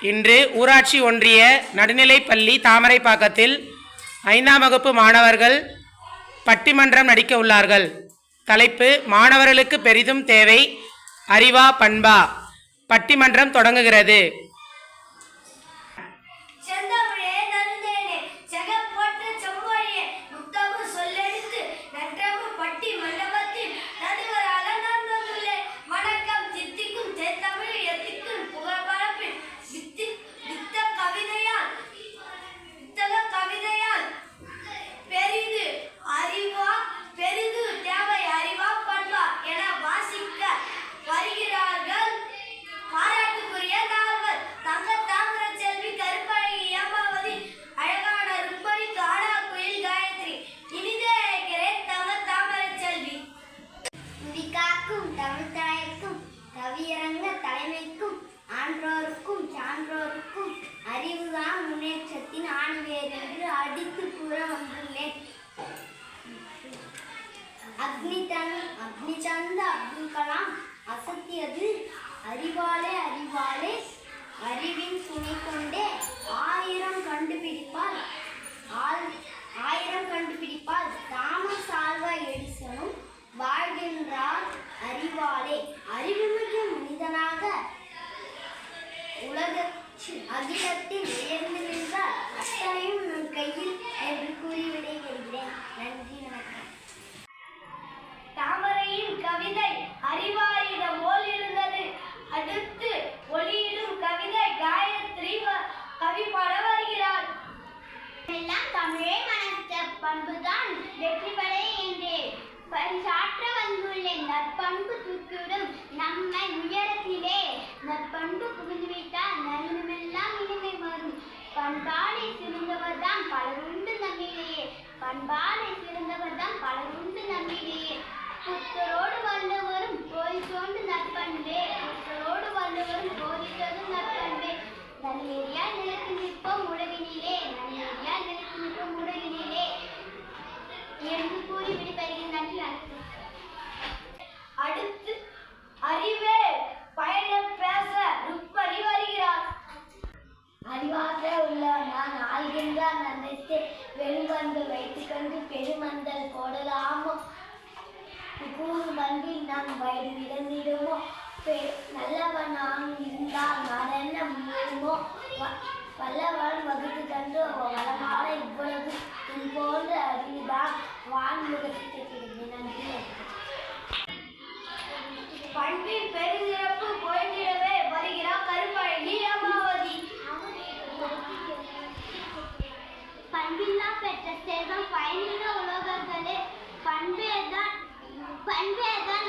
இன்று ஊராட்சி ஒன்றிய நடுநிலைப்பள்ளி தாமரைப்பாக்கத்தில் ஐந்தாம் வகுப்பு மாணவர்கள் பட்டிமன்றம் நடிக்க உள்ளார்கள். தலைப்பு மாணவர்களுக்கு பெரிதும் தேவை. அறிவா பண்பா. பட்டிமன்றம் தொடங்குகிறது. ஆன்றோருக்கும் சான்றோருக்கும் அறிவுதான் முன்னேற்றத்தின் ஆணிவேர் என்று அடித்து கூற வந்துள்ளேன். அக்னி தன் அக்னி தந்த அப்துல் கலாம் அசத்தியது. அறிவாலே அறிவாலே அறிவின் துணை கொண்டே ஆயிரம் கண்டுபிடிப்பால் ஆள் ஆயிரம் கண்டுபிடிப்பால் தாமஸ் ஆல்வா எடிசனும் வாழ்கின்றார் அறிவாலே அகிலத்தில் உயர்ந்து நின்றால் அத்தனையும் நம் கையில் என்று கூறி விடைபெறுகிறேன் நன்றி வணக்கம். தாமரையின் கவிதை அறிவாரிடம் போல் இருந்தது. அடுத்து ஒளியிடும் கவிதை காயத்ரி கவி பாட வருகிறார் எல்லாம் தமிழே மனத்த பண்புதான் வெற்றி பெற என்றே. பரிசாற்ற வந்துள்ளேன் நற்பண்பு தூக்கிவிடும் நம்மை உயரத்திலே. நற்பண்பு புகுந்துவிட்டால் அறிவாற்ற உள்ள நான் ஆள்கின்ற நன்னத்தை வெண்பந்து வைத்துக்கொண்டு பெருமந்தல் போடலாமோ கூறு வந்து நம் வயது இழந்திடுமோ நல்லவன் நான் இருந்தால் மரண முடியுமோ வல்லவன் வகுத்து கண்டு வளமான இவ்வளவு உன் போன்ற அறிவுதான் வான்முகத்தை பண்பில்லா பெற்ற செல்வம் பயனில்ல உலகங்களே. பண்பேதான் பண்பேதான்